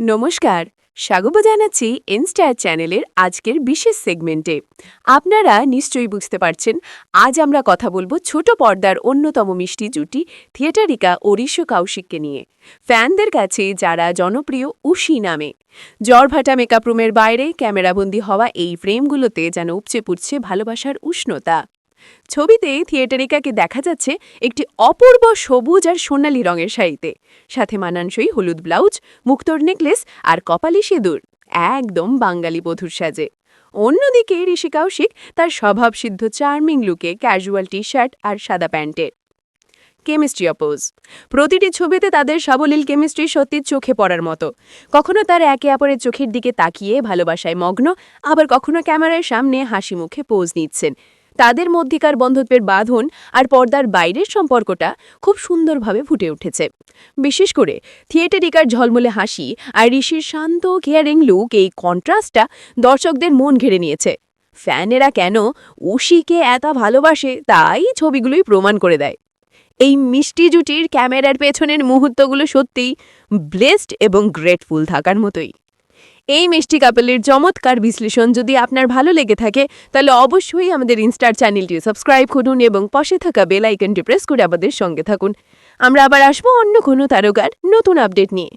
নমস্কার, স্বাগত জানাচ্ছি ইনস্টার চ্যানেলের আজকের বিশেষ সেগমেন্টে। আপনারা নিশ্চয়ই বুঝতে পারছেন, আজ আমরা কথা বলব ছোট পর্দার অন্যতম মিষ্টি জুটি, থিয়েটারিকা ঋষ্য কৌশিককে নিয়ে। ফ্যানদের কাছে যারা জনপ্রিয় উশি নামে। জড়ভাটা মেকআপ রুমের বাইরে, ক্যামেরাবন্দি হওয়া এই ফ্রেমগুলোতে যেন উপচে পড়ছে ভালোবাসার উষ্ণতা। ছবিতে থিয়েটারিকাকে দেখা যাচ্ছে একটি অপূর্ব সবুজ আর সোনালী রঙের শাড়িতে। সাথে মানানসই হলুদ ব্লাউজ, মুক্তোর নেকলেস আর কপালি সিঁদুর। একদম বাঙালি বধুর সাজে। অন্যদিকে ঋষি কৌশিক তার স্বভাবসিদ্ধ চার্মিং লুকে ক্যাজুয়াল টি শার্ট আর সাদা প্যান্টের। কেমিস্ট্রি অপোজ। প্রতিটি ছবিতে তাদের সাবলীল কেমিস্ট্রি সত্যি চোখে পড়ার মতো। কখনো তার একে অপরের চোখের দিকে তাকিয়ে ভালোবাসায় মগ্ন, আবার কখনো ক্যামেরার সামনে হাসি মুখে পোজ নিচ্ছেন। তাদের মধ্যেকার বন্ধুত্বের বাঁধন আর পর্দার বাইরের সম্পর্কটা খুব সুন্দরভাবে ফুটে উঠেছে। বিশেষ করে থিয়েটারিকার ঝলমলে হাসি আর ঋষির শান্ত কেয়ারিং লুক এই কন্ট্রাস্টটা দর্শকদের মন ঘেরে নিয়েছে। ফ্যানেরা কেন উশিকে এত ভালোবাসে তাই ছবিগুলোই প্রমাণ করে দেয়। এই মিষ্টি জুটির ক্যামেরার পেছনের মুহূর্তগুলো সত্যিই ব্লেসড এবং গ্রেটফুল থাকার মতোই। এই মিষ্টি কাপেলের চমৎকার বিশ্লেষণ যদি আপনার ভালো লেগে থাকে, তাহলে অবশ্যই আমাদের ইনস্টার চ্যানেলটি সাবস্ক্রাইব করুন এবং পাশে থাকা বেল আইকনটি প্রেস করে আমাদের সঙ্গে থাকুন। আমরা আবার আসব অন্য কোনো তারকার নতুন আপডেট নিয়ে।